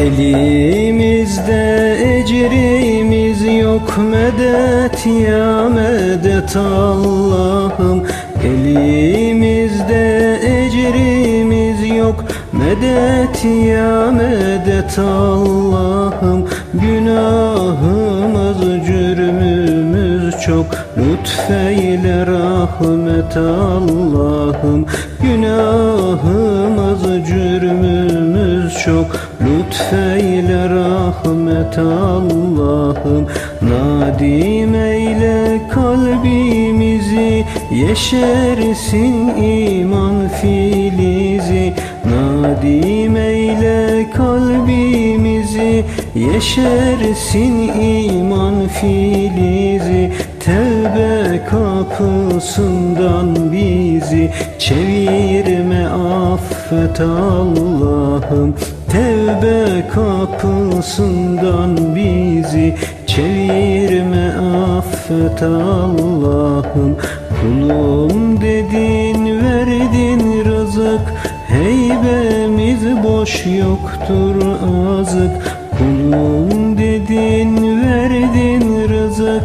Elimizde ecrimiz yok medet ya medet Allah'ım. Elimizde ecrimiz yok medet ya medet Allah'ım. Günahımız cürmümüz çok lütfeyle rahmet Allah'ım. Günahımız cürmümüz çok Lütfeyle rahmet Allah'ım. Nadim eyle kalbimizi Yeşersin iman filizi. Nadim eyle kalbimizi Yeşersin iman filizi. Tevbe kapısından bizi Çevirme affet Allah'ım Tevbe kapısından bizi Çevirme affet Allah'ım. Kulum dedin verdin rızık. Heybemiz boş yoktur azık. Kulum dedin verdin rızık.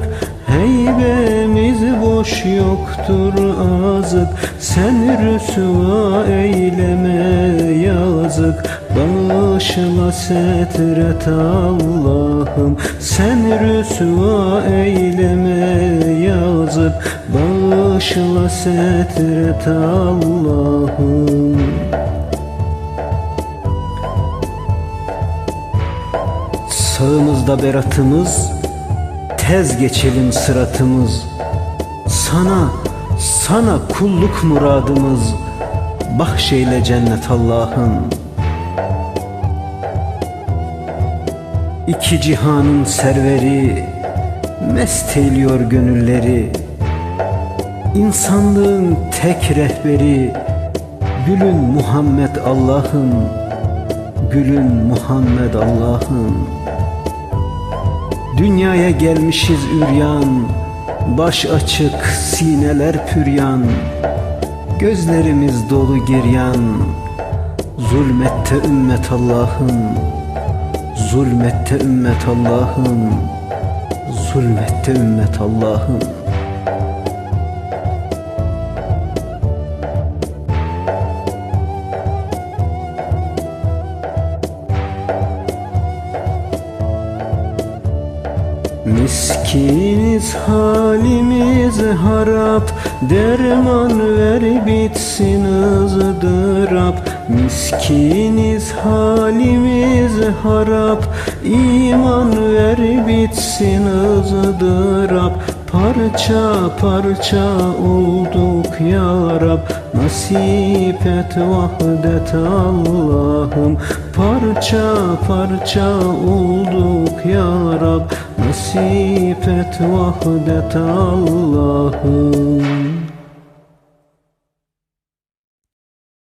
Heybemiz boş yoktur azık. Sen rüsva eyleme yazık Bağışla setret Allah'ım Sen rüsva eyleme yazık Bağışla setret Allah'ım. Sağımızda beratımız Tez geçelim sıratımız. Sana, sana kulluk muradımız. Bahşeyle cennet Allah'ım İki cihanın serveri Mest eyliyor gönülleri. İnsanlığın tek rehberi Gülün Muhammed Allah'ım Gülün Muhammed Allah'ım. Dünyaya gelmişiz üryan Baş açık sineler püryan. Gözlerimiz dolu giryan Zulmette ümmet Allah'ım Zulmette ümmet Allah'ım. Zulmette ümmet Allah'ım Miskiniz halimiz harap. Derman ver bitsin ızdırap Miskiniz halimiz harap. İman ver bitsin ızdırap Parça parça olduk ya Rab. Nasip et vahdet Allah'ım. Parça parça olduk ya Rab. Nasip et vahdet Allah'ım